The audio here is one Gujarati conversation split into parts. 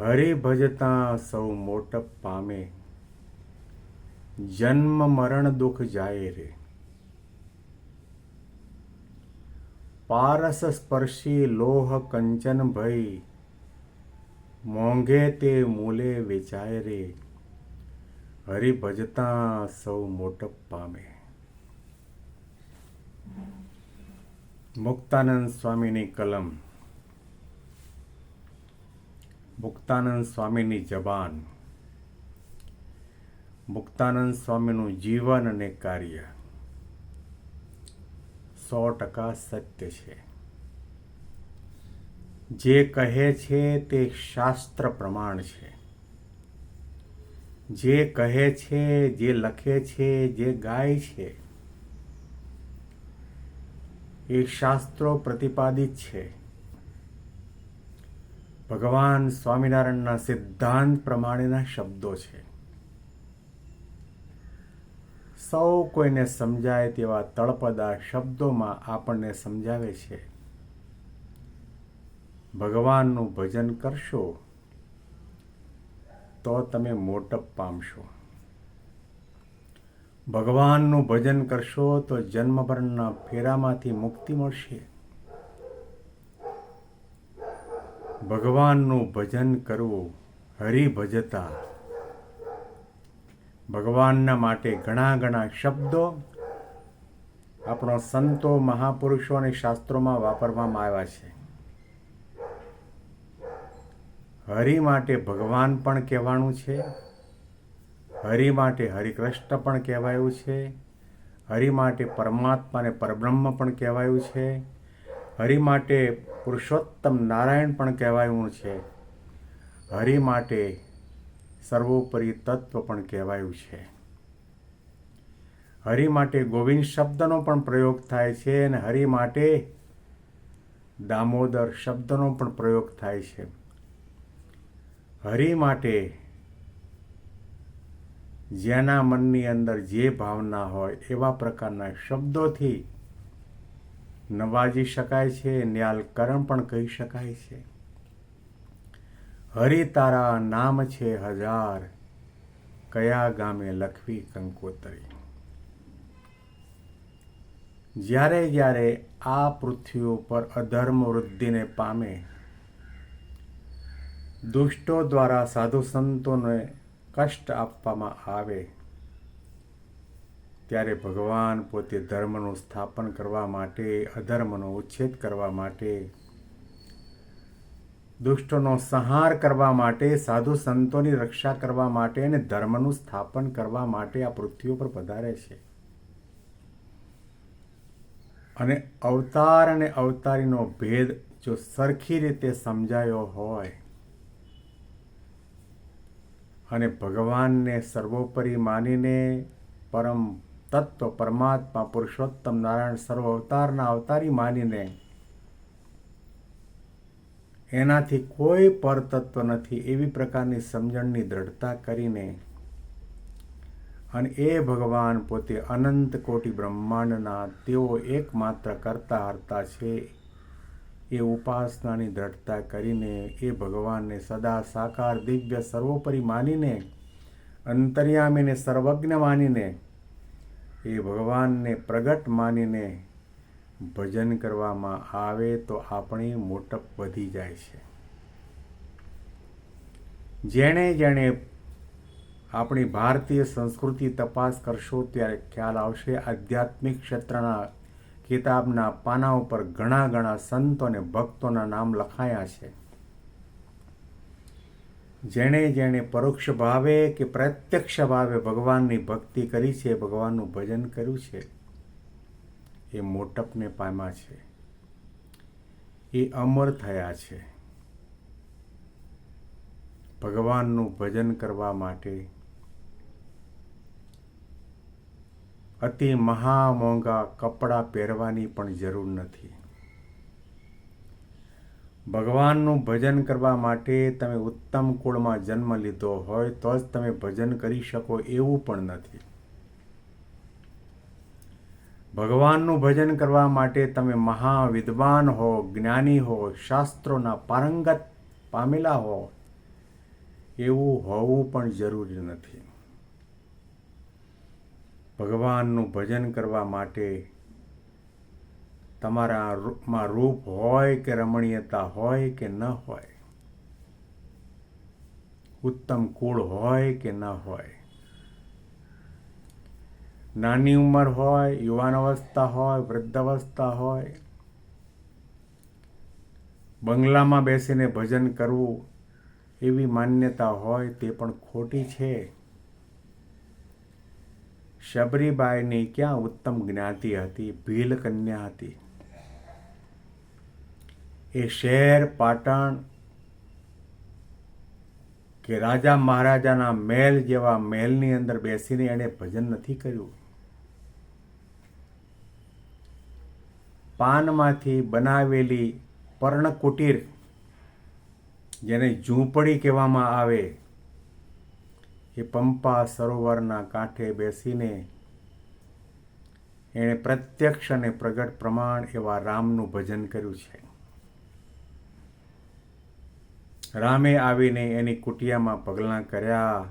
હરિ ભજતા સૌ મોટપ પામે. જન્મ મરણ દુઃખ જાય રે. પારસ સ્પર્શી લોહ કંચન ભય મોંઘે તે મૂલે વેચાય રે. હરિ ભજતા સૌ મોટપ પામે. મુક્તાનંદ સ્વામીની કલમ. મુક્તાનંદ સ્વામીની જબાન. મુક્તાનંદ સ્વામીનું જીવન અને કાર્ય સો ટકા સત્ય છે. જે કહે છે તે શાસ્ત્ર પ્રમાણ છે. જે કહે છે, જે લખે છે, જે ગાય છે, એ શાસ્ત્રો પ્રતિપાદિત છે. ભગવાન સ્વામિનારાયણના સિદ્ધાંત પ્રમાણેના શબ્દો છે. સૌ કોઈને સમજાય તેવા તળપદા શબ્દોમાં આપણને સમજાવે છે. ભગવાનનું ભજન કરશો તો તમે મોટપ પામશો. ભગવાનનું ભજન કરશો તો જન્મભરના ફેરામાંથી મુક્તિ મળશે. ભગવાનનું ભજન કરવું હરિભજતા. ભગવાનના માટે ઘણા ઘણા શબ્દો આપણો સંતો મહાપુરુષો અને શાસ્ત્રોમાં વાપરવામાં આવ્યા છે. હરિ માટે ભગવાન પણ કહેવાનું છે. હરિ માટે હરિકૃષ્ણ પણ કહેવાયું છે. હરિ માટે પરમાત્મા અને પરબ્રહ્મ પણ કહેવાયું છે. હરિ માટે પુરુષોત્તમ નારાયણ પણ કહેવાયું છે. હરિ માટે સર્વોપરી તત્વ પણ કહેવાયું છે. હરિ માટે ગોવિંદ શબ્દનો પણ પ્રયોગ થાય છે અને હરિ માટે દામોદર શબ્દનો પણ પ્રયોગ થાય છે. હરિ માટે જેના મનની અંદર જે ભાવના હોય એવા પ્રકારના શબ્દોથી નવાજી શકાય છે ન્યાલકરણ પણ કહી શકાય છે. હરિ તારા નામ છે હજાર, કયા ગામે લખવી કંકોતરી? જ્યારે જ્યારે આ પૃથ્વી ઉપર અધર્મ વૃદ્ધિને પામે, દુષ્ટો દ્વારા સાધુ સંતોને કષ્ટ આપવામાં આવે ત્યારે ભગવાન પોતે ધર્મનું સ્થાપન કરવા માટે, અધર્મનો ઉચ્છેદ કરવા માટે, દુષ્ટનો સંહાર કરવા માટે, સાધુ સંતોની રક્ષા કરવા માટે અને ધર્મનું સ્થાપન કરવા માટે આ પૃથ્વી ઉપર પધારે છે. અને અવતાર અને અવતારીનો ભેદ જો સરખી રીતે સમજાયો હોય અને ભગવાનને સર્વોપરી માનીને પરમ તત્વ પરમાત્મા પુરુષોત્તમ નારાયણ સર્વ અવતારના અવતારી માનીને એનાથી કોઈ પરતત્વ નથી એવી પ્રકારની સમજણની દ્રઢતા કરીને અને એ ભગવાન પોતે અનંત કોટી બ્રહ્માંડના તેઓ એકમાત્ર કરતા હરતા છે એ ઉપાસનાની દ્રઢતા કરીને એ ભગવાનને સદા સાકાર દિવ્ય સર્વોપરી માનીને અંતર્યામીને સર્વજ્ઞ માનીને એ ભગવાનને પ્રગટ માનીને ભજન કરવામાં આવે તો આપણી મોટપ વધી જાય છે. જેણે જેણે આપણી ભારતીય સંસ્કૃતિ તપાસ કરશો ત્યારે ખ્યાલ આવશે આધ્યાત્મિક ક્ષેત્રના કિતાબના પાના ઉપર ઘણા ઘણા સંતો અને ભક્તોના નામ લખાયા છે. જેણે જેણે પરોક્ષ ભાવે કે પ્રત્યક્ષ ભાવે ભગવાનની ભક્તિ કરી છે, ભગવાનનું ભજન કર્યું છે, એ મોટપને પામ્યા છે. એ અમર થયા છે. ભગવાનનું ભજન કરવા માટે અતિ મહા મોંઘા કપડાં પહેરવાની પણ જરૂર નથી. ભગવાનનું ભજન કરવા માટે તમે ઉત્તમ કુળમાં જન્મ લીધો હોય તો જ તમે ભજન કરી શકો એવું પણ નથી. ભગવાનનું ભજન કરવા માટે તમે મહાવિદ્વાન હો, જ્ઞાની હો, શાસ્ત્રોના પારંગત પામેલા હો, એવું હોવું પણ જરૂરી નથી. ભગવાનનું ભજન કરવા માટે તમારા રૂપમાં રૂપ હોય કે રમણીયતા હોય કે ન હોય. ઉત્તમ કુળ હોય કે ન હોય. નાની ઉંમર હોય, યુવાન અવસ્થા હોય, વૃદ્ધ અવસ્થા હોય. બંગલામાં બેસીને ભજન કરવું એવી માન્યતા હોય તે પણ ખોટી છે. શબરીબાઈની ક્યાં ઉત્તમ જ્ઞાતિ હતી? ભીલ કન્યા હતી. એ શહેર પાટણ કે રાજા મહારાજાના મહેલ જેવા મહેલની અંદર બેસીને એણે ભજન નથી કર્યું. પાનમાંથી બનાવેલી પર્ણકુટીર, જેને ઝૂંપડી કહેવામાં આવે, એ પંપા સરોવરના કાંઠે બેસીને એણે પ્રત્યક્ષ અને પ્રગટ પ્રમાણ એવા રામનું ભજન કર્યું છે. રામે આવીને એની કુટિયામાં પગલાં કર્યા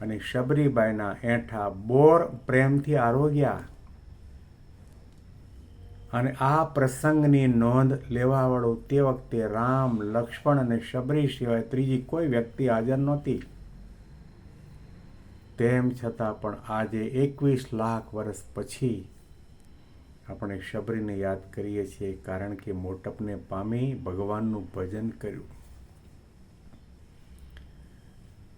અને શબરીબાઈના એઠા બોર પ્રેમથી આરોગ્યા. અને આ પ્રસંગની નોંધ લેવાવાળું તે વખતે રામ, લક્ષ્મણ અને શબરી સિવાય ત્રીજી કોઈ વ્યક્તિ હાજર નહોતી. તેમ છતાં પણ આજે એકવીસ લાખ વર્ષ પછી આપણે શબરીને યાદ કરીએ છીએ કારણ કે મોટપને પામી ભગવાનનું ભજન કર્યું.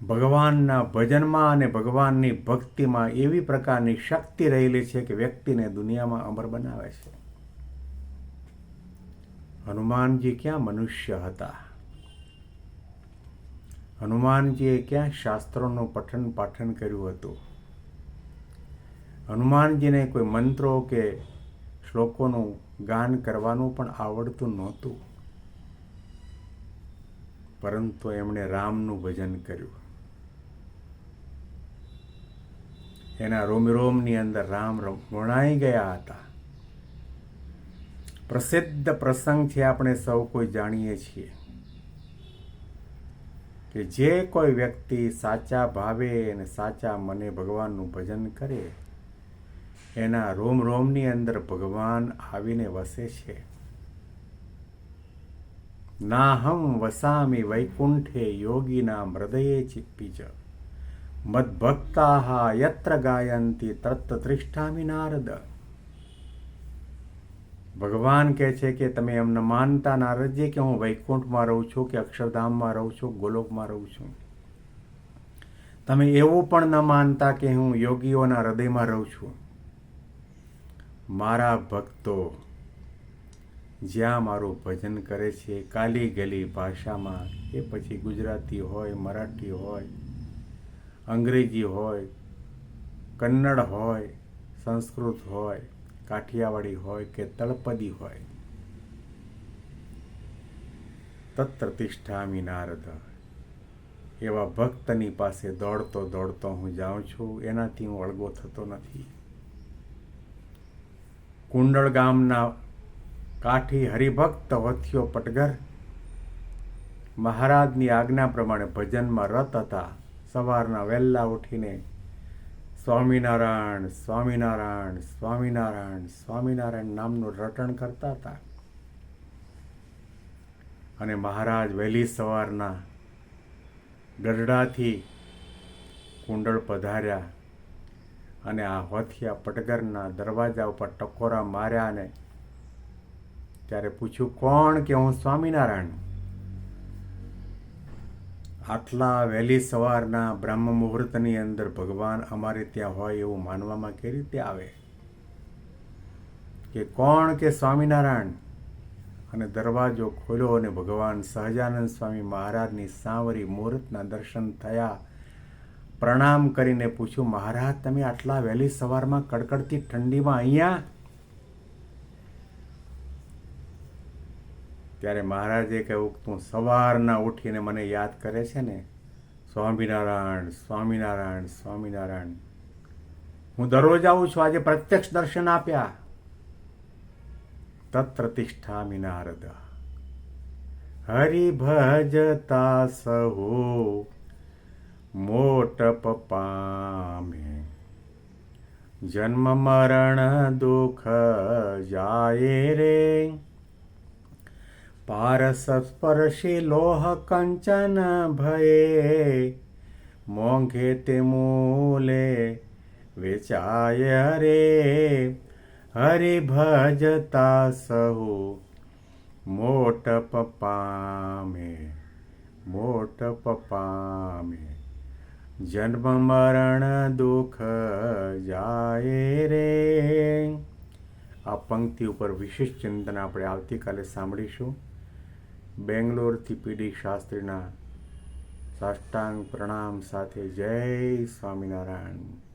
ભગવાનના ભજનમાં અને ભગવાનની ભક્તિમાં એવી પ્રકારની શક્તિ રહેલી છે કે વ્યક્તિને દુનિયામાં અમર બનાવે છે. હનુમાનજી ક્યાં મનુષ્ય હતા? હનુમાનજીએ ક્યાં શાસ્ત્રોનું પઠન પાઠન કર્યું હતું? હનુમાનજીને કોઈ મંત્રો કે શ્લોકોનું ગાન કરવાનું પણ આવડતું નહોતું. પરંતુ એમણે રામનું ભજન કર્યું. એના રોમ રોમની અંદર રામ વણાઈ ગયા હતા. પ્રસિદ્ધ પ્રસંગ છે આપણે સૌ કોઈ જાણીએ છીએ કે જે કોઈ વ્યક્તિ સાચા ભાવે અને સાચા મને ભગવાનનું ભજન કરે, એના રોમ રોમની અંદર ભગવાન આવીને વસે છે. નાહમ વસામી વૈકુંઠે યોગીના હૃદયે ચિપ્પી જ મદભક્તા યત્ર ગાયંતી તત્ત ત્રિષ્ઠામી નારદ ભગવાન કહે છે કે તમે એમને માનતા નારદજી કે હું વૈકુંઠમાં રહું છું કે અક્ષરધામમાં રહું છું ગોલોકમાં રહું છું તમે એવું પણ ન માનતા કે હું યોગીઓના હૃદયમાં રહું છું મારા ભક્તો જ્યાં મારું ભજન કરે છે કાલી ગલી ભાષામાં એ પછી ગુજરાતી હોય મરાઠી હોય અંગ્રેજી હોય, કન્નડ હોય, સંસ્કૃત હોય, કાઠિયાવાડી હોય કે તળપદી હોય, તત્ર તિષ્ઠામી નારદ. એવા ભક્તની પાસે દોડતો દોડતો હું જાઉં છું, એનાથી હું અળગો થતો નથી. કુંડળ ગામના કાઠી હરિભક્ત વથિયો પટગર મહારાજની આજ્ઞા પ્રમાણે ભજનમાં રત હતા. સવારના વહેલા ઉઠીને સ્વામિનારાયણ સ્વામિનારાયણ સ્વામિનારાયણ સ્વામિનારાયણ નામનું રટણ કરતા હતા. અને મહારાજ વહેલી સવારના ગરડાથી કુંડળ પધાર્યા અને આ હોથિયા પટગરના દરવાજા ઉપર ટકોરા માર્યા અને ત્યારે પૂછ્યું, કોણ કે હું સ્વામિનારાયણ? આટલા વહેલી સવારના બ્રહ્મ મુહૂર્તની અંદર ભગવાન અમારે ત્યાં હોય એવું માનવામાં કેવી રીતે આવે? કે કોણ કે સ્વામિનારાયણ? અને દરવાજો ખોલ્યો અને ભગવાન સહજાનંદ સ્વામી મહારાજની સાંવરી મુહૂર્તના દર્શન થયા. પ્રણામ કરીને પૂછ્યું, મહારાજ, તમે આટલા વહેલી સવારમાં કડકડતી ઠંડીમાં અહીંયા ત્યારે મહારાજે કહ્યું તું સવારના ઉઠીને મને યાદ કરે છે ને? સ્વામિનારાયણ સ્વામિનારાયણ સ્વામિનારાયણ. હું દરરોજ આવું છું, આજે પ્રત્યક્ષ દર્શન આપ્યા. તત્પ્રતિષ્ઠા મિનારદ નારદ. હરિભજતા સહુ મોટપ પામે જન્મ મરણ દુઃખ જાય રે. પારસ સ્પર્શી લોહ કંચન ભયે, મોંઘે તે મૂલે, વેચાય રે હરિભજતા સહુ. મોટપ પામે મોટપ પામે જન્મ મરણ દુઃખ જાય રે. આ પંક્તિ ઉપર વિશેષ ચિંતન આપણે આવતીકાલે સાંભળીશું. બેંગ્લોરથી પીડી શાસ્ત્રીના સાષ્ટાંગ પ્રણામ સાથે જય સ્વામિનારાયણ.